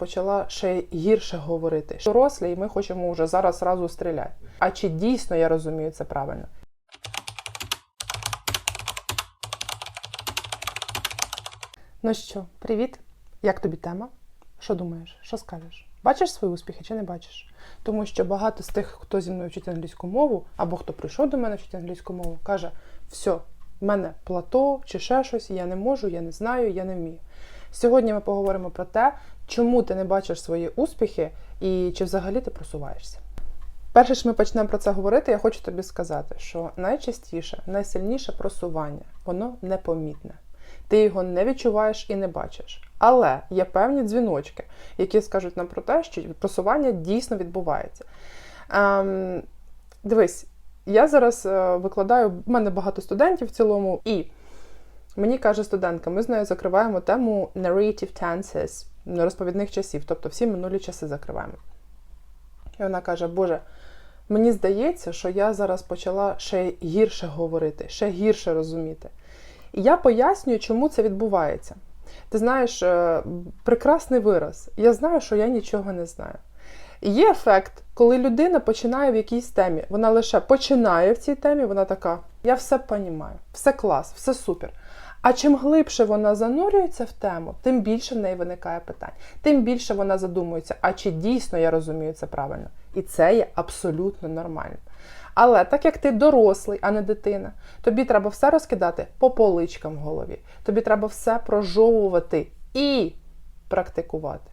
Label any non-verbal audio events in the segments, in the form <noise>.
почала ще гірше говорити. Дорослі, і ми хочемо вже зараз разу стріляти. А чи дійсно я розумію це правильно? Ну що, привіт! Як тобі тема? Що думаєш? Що скажеш? Бачиш свої успіхи чи не бачиш? Тому що багато з тих, хто зі мною вчить англійську мову, або хто прийшов до мене вчити англійську мову, каже: все, в мене плато чи ще щось, я не можу, я не знаю, я не вмію. Сьогодні ми поговоримо про те, чому ти не бачиш свої успіхи і чи взагалі ти просуваєшся. Перше ж ми почнемо про це говорити, я хочу тобі сказати, що найчастіше, найсильніше просування, воно непомітне. Ти його не відчуваєш і не бачиш. Але є певні дзвіночки, які скажуть нам про те, що просування дійсно відбувається. Ем, дивись, я зараз е, викладаю, в мене багато студентів в цілому, і мені каже студентка, ми з нею закриваємо тему narrative tenses, розповідних часів, тобто всі минулі часи закриваємо. І вона каже: Боже, мені здається, що я зараз почала ще гірше говорити, ще гірше розуміти. І я пояснюю, чому це відбувається. Ти знаєш, е, прекрасний вираз. Я знаю, що я нічого не знаю. Є ефект, коли людина починає в якійсь темі. Вона лише починає в цій темі, вона така: я все понімаю, все клас, все супер. А чим глибше вона занурюється в тему, тим більше в неї виникає питань. Тим більше вона задумується, а чи дійсно я розумію це правильно? І це є абсолютно нормально. Але так як ти дорослий, а не дитина, тобі треба все розкидати по поличкам в голові. Тобі треба все прожовувати і практикувати.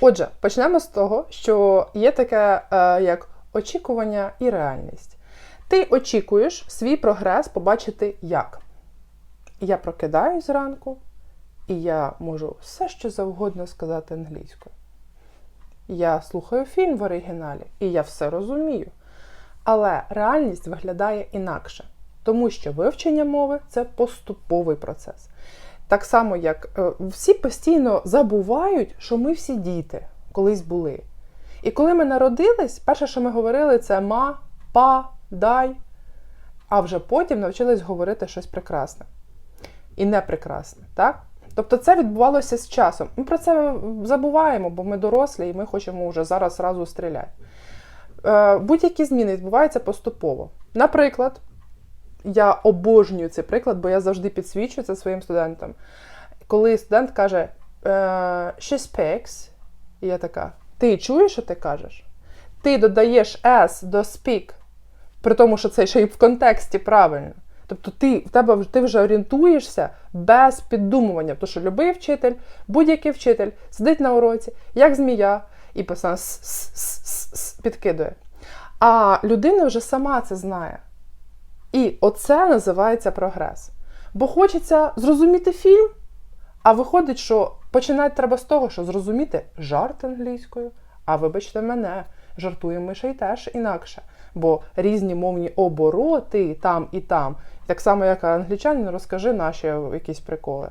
Отже, почнемо з того, що є таке е, як очікування і реальність. Ти очікуєш свій прогрес побачити як. Я прокидаюсь зранку, і я можу все, що завгодно сказати англійською. Я слухаю фільм в оригіналі, і я все розумію. Але реальність виглядає інакше, тому що вивчення мови це поступовий процес. Так само, як е, всі постійно забувають, що ми всі діти колись були. І коли ми народились, перше, що ми говорили, це ма, па, дай, а вже потім навчились говорити щось прекрасне і непрекрасне. Так? Тобто це відбувалося з часом. Ми про це забуваємо, бо ми дорослі і ми хочемо вже зараз разу стріляти. Е, Будь-які зміни відбуваються поступово. Наприклад, я обожнюю цей приклад, бо я завжди підсвічую це своїм студентам. Коли студент каже е, she speaks, і я така, ти чуєш, що ти кажеш? Ти додаєш S до speak, при тому, що це ще й в контексті правильно. Тобто ти в тебе ти вже орієнтуєшся без піддумування, тому що будь-який вчитель, будь-який вчитель сидить на уроці, як змія, і постійно підкидує. А людина вже сама це знає. І оце називається прогрес. Бо хочеться зрозуміти фільм, а виходить, що починати треба з того, що зрозуміти жарт англійською. А вибачте мене, жартуємо ще й теж інакше. Бо різні мовні обороти там і там. Так само, як англічанин, розкажи наші якісь приколи.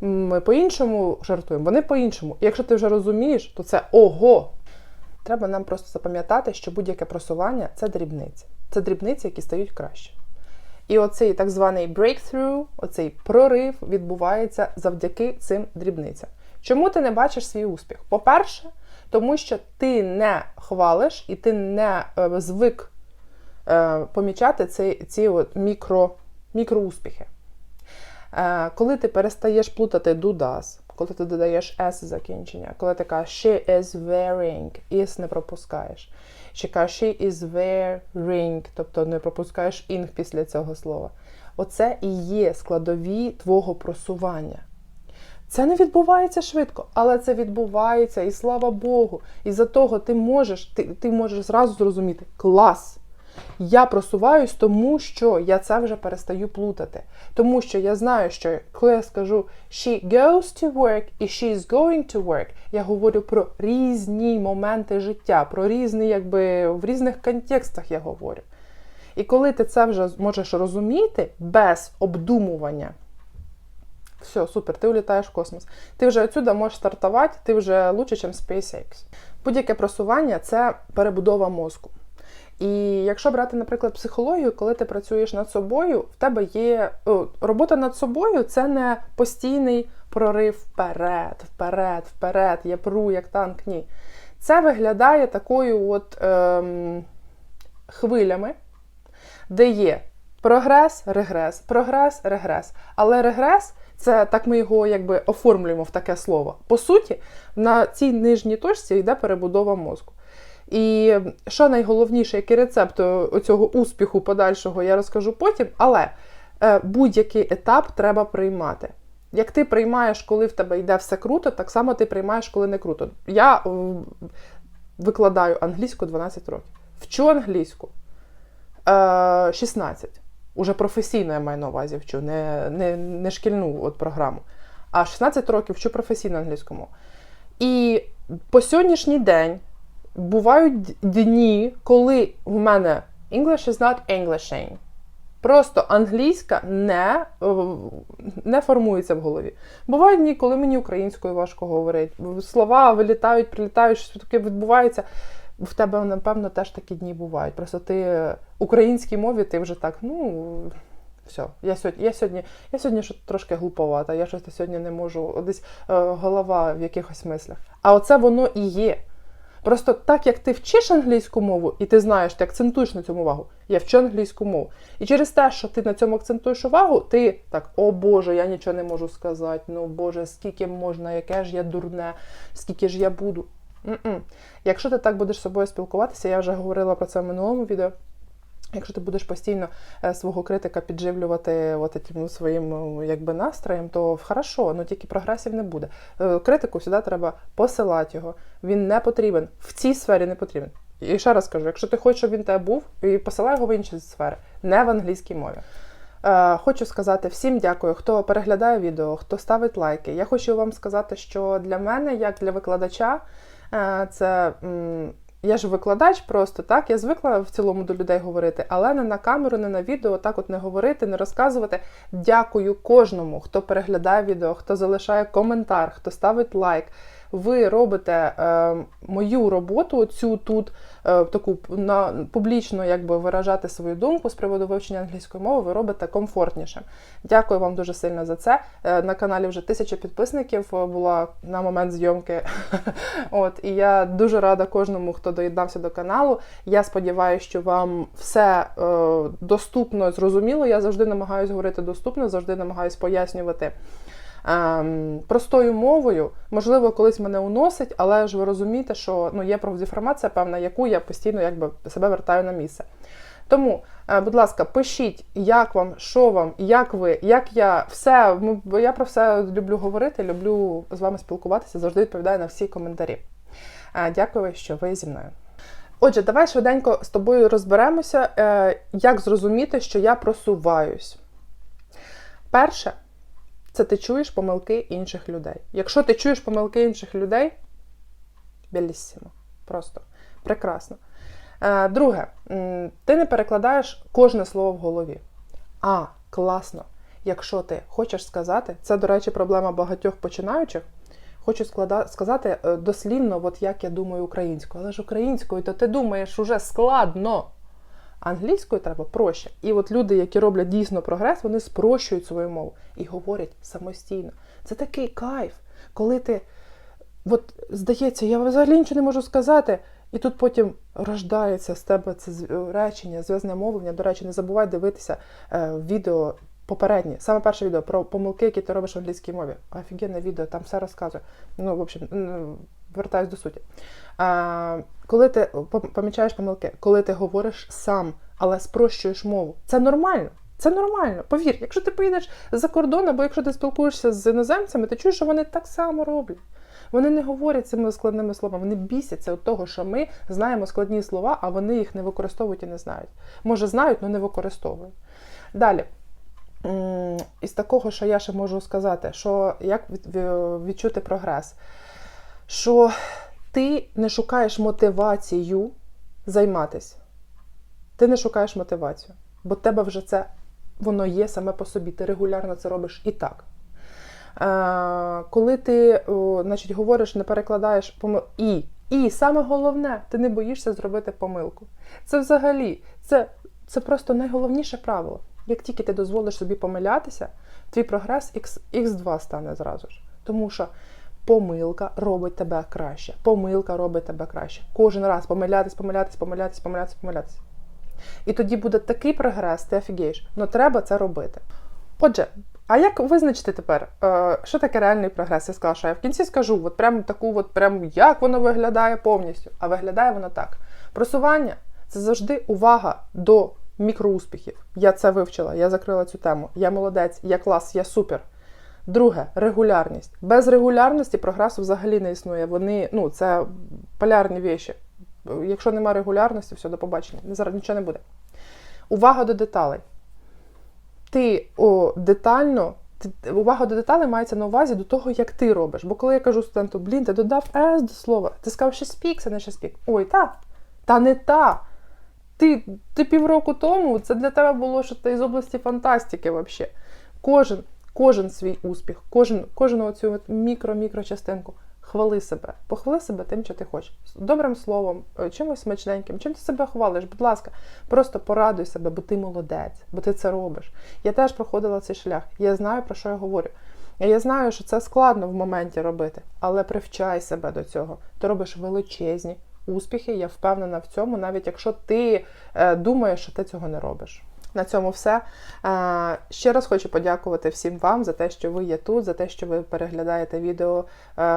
Ми по-іншому жартуємо, вони по-іншому. І якщо ти вже розумієш, то це ого. Треба нам просто запам'ятати, що будь-яке просування це дрібниці. Це дрібниці, які стають краще. І оцей так званий breakthrough, оцей прорив відбувається завдяки цим дрібницям. Чому ти не бачиш свій успіх? По-перше, тому що ти не хвалиш і ти не е, звик помічати ці, ці от мікро, мікроуспіхи. Е, коли ти перестаєш плутати do does, коли ти додаєш S закінчення, коли ти кажеш she is wearing, is не пропускаєш. Чи кажеш she is wearing, тобто не пропускаєш ing після цього слова. Оце і є складові твого просування. Це не відбувається швидко, але це відбувається, і слава Богу. І за того ти можеш, ти, ти можеш зразу зрозуміти клас. Я просуваюсь, тому що я це вже перестаю плутати. Тому що я знаю, що коли я скажу she goes to work і she is going to work, я говорю про різні моменти життя, про різні, якби в різних контекстах я говорю. І коли ти це вже можеш розуміти без обдумування, все, супер, ти улітаєш в космос. Ти вже отсюди можеш стартувати, ти вже лучше, ніж SpaceX. Будь-яке просування це перебудова мозку. І якщо брати, наприклад, психологію, коли ти працюєш над собою, в тебе є робота над собою це не постійний прорив вперед, вперед, вперед, я пру як танк. Ні. Це виглядає такою от ем, хвилями, де є прогрес, регрес, прогрес, регрес. Але регрес це так ми його якби оформлюємо в таке слово. По суті, на цій нижній точці йде перебудова мозку. І що найголовніше, який рецепт цього успіху подальшого, я розкажу потім. Але е, будь-який етап треба приймати. Як ти приймаєш, коли в тебе йде все круто, так само ти приймаєш, коли не круто. Я е, викладаю англійську 12 років. Вчу англійську е, 16. Уже професійно я маю на увазі вчу, не, не, не шкільну от програму. А 16 років вчу професійно англійську мову. І по сьогоднішній день бувають дні, коли в мене English is not Englishing. Просто англійська не, е, не формується в голові. Бувають дні, коли мені українською важко говорити. Слова вилітають, прилітають, щось таке відбувається. В тебе, напевно, теж такі дні бувають. Просто ти українській мові ти вже так, ну. Все, я сьогодні, я сьогодні, я сьогодні щось трошки глуповата, я щось сьогодні не можу, десь е, голова в якихось мислях. А оце воно і є. Просто так як ти вчиш англійську мову, і ти знаєш, ти акцентуєш на цьому увагу, я вчу англійську мову. І через те, що ти на цьому акцентуєш увагу, ти так, о Боже, я нічого не можу сказати. Ну Боже, скільки можна, яке ж я дурне, скільки ж я буду. М-м. Якщо ти так будеш з собою спілкуватися, я вже говорила про це в минулому відео. Якщо ти будеш постійно е, свого критика підживлювати от таким своїм якби настроєм, то хорошо, але тільки прогресів не буде. Е, Критику сюди треба посилати його. Він не потрібен. В цій сфері не потрібен. І ще раз кажу: якщо ти хочеш, щоб він тебе був, і посилай його в інші сфери, не в англійській мові. Е, Хочу сказати всім дякую, хто переглядає відео, хто ставить лайки. Я хочу вам сказати, що для мене, як для викладача, е, це. Я ж викладач просто так. Я звикла в цілому до людей говорити, але не на камеру, не на відео, так от не говорити, не розказувати. Дякую кожному, хто переглядає відео, хто залишає коментар, хто ставить лайк. Ви робите е, мою роботу, цю тут е, таку на публічно якби виражати свою думку з приводу вивчення англійської мови. Ви робите комфортніше. Дякую вам дуже сильно за це. Е, на каналі вже тисяча підписників була на момент зйомки. <laughs> От і я дуже рада кожному, хто доєднався до каналу. Я сподіваюся, що вам все доступно, зрозуміло. Я завжди намагаюся говорити доступно, завжди намагаюся пояснювати. Ем, простою мовою, можливо, колись мене уносить, але ж ви розумієте, що ну, є профдеформація певна, яку я постійно якби, себе вертаю на місце. Тому, е, будь ласка, пишіть, як вам, що вам, як ви, як я, все. Я про все люблю говорити, люблю з вами спілкуватися, завжди відповідаю на всі коментарі. Е, Дякую, що ви зі мною. Отже, давай швиденько з тобою розберемося, е, як зрозуміти, що я просуваюсь. Перше, це ти чуєш помилки інших людей. Якщо ти чуєш помилки інших людей, беліссимо. Просто прекрасно. Е, Друге, ти не перекладаєш кожне слово в голові. А, класно. Якщо ти хочеш сказати, це, до речі, проблема багатьох починаючих. Хочу склада- сказати е, дослівно, от як я думаю українською. Але ж українською, то ти думаєш уже складно. Англійською треба проще. І от люди, які роблять дійсно прогрес, вони спрощують свою мову і говорять самостійно. Це такий кайф, коли ти, от здається, я взагалі нічого не можу сказати, і тут потім рождається з тебе це речення, зв'язне мовлення. До речі, не забувай дивитися е, відео попереднє, саме перше відео про помилки, які ти робиш в англійській мові. Офігенне відео, там все розказує. Ну, в общем, вертаюсь до суті. Коли ти помічаєш помилки, коли ти говориш сам, але спрощуєш мову, це нормально. Це нормально. Повір, якщо ти поїдеш за кордон, або якщо ти спілкуєшся з іноземцями, ти чуєш, що вони так само роблять. Вони не говорять цими складними словами, вони бісяться від того, що ми знаємо складні слова, а вони їх не використовують і не знають. Може, знають, але не використовують. Далі. Із такого, що я ще можу сказати, що як відчути прогрес, що ти не шукаєш мотивацію займатися. Ти не шукаєш мотивацію, бо в тебе вже це воно є саме по собі. Ти регулярно це робиш і так. Е, коли ти значить, говориш, не перекладаєш помо- і І саме головне, ти не боїшся зробити помилку. Це взагалі, це, це просто найголовніше правило. Як тільки ти дозволиш собі помилятися, твій прогрес X, X2 стане зразу ж. Тому що помилка робить тебе краще. Помилка робить тебе краще. Кожен раз помилятись, помилятись, помилятись, помилятись, помилятись. І тоді буде такий прогрес, ти офігієш. Ну треба це робити. Отже, а як визначити тепер, е, що таке реальний прогрес? Я сказала, що я в кінці скажу, от прям таку, от прям як воно виглядає повністю. А виглядає воно так. Просування це завжди увага до мікроуспіхів. Я це вивчила, я закрила цю тему. Я молодець, я клас, я супер. Друге регулярність. Без регулярності прогресу взагалі не існує. Вони, ну, це полярні віші. Якщо немає регулярності, все, до побачення. Зараз нічого не буде. Увага до деталей. Ти о, детально, увага до деталей мається на увазі до того, як ти робиш. Бо коли я кажу студенту, блін, ти додав S до слова, ти сказав, що спік, це не ще спік. Ой, та, та не та. Ти, ти півроку тому це для тебе було що ти з області фантастики взагалі. Кожен, кожен свій успіх, кожен, кожну оцю мікро-мікро частинку. Хвали себе, похвали себе тим, що ти хочеш. Добрим словом, е, чимось смачненьким, чим ти себе хвалиш, будь ласка, просто порадуй себе, бо ти молодець, бо ти це робиш. Я теж проходила цей шлях, я знаю, про що я говорю. Я знаю, що це складно в моменті робити, але привчай себе до цього. Ти робиш величезні успіхи, я впевнена в цьому, навіть якщо ти е, думаєш, що ти цього не робиш. На цьому все. Ще раз хочу подякувати всім вам за те, що ви є тут, за те, що ви переглядаєте відео.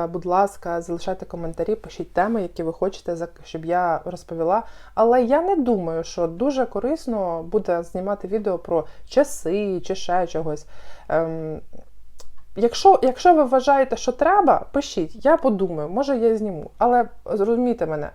Будь ласка, залишайте коментарі, пишіть теми, які ви хочете, щоб я розповіла. Але я не думаю, що дуже корисно буде знімати відео про часи чи ще чогось. Ем, Якщо, якщо ви вважаєте, що треба, пишіть, я подумаю, може я зніму. Але зрозумійте мене,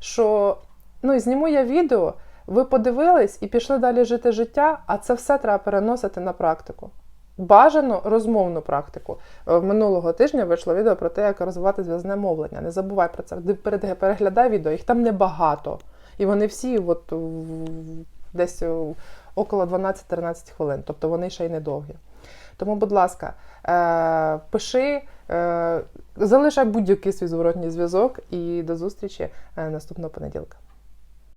що ну, зніму я відео, ви подивились і пішли далі жити життя, а це все треба переносити на практику. Бажано розмовну практику. Е, Минулого тижня вийшло відео про те, як розвивати зв'язне мовлення. Не забувай про це. Переглядай відео, їх там небагато. І вони всі от, десь около 12-13 хвилин, тобто вони ще й недовгі. Тому, будь ласка, е, пиши, е, залишай будь-який свій зворотній зв'язок і до зустрічі наступного понеділка.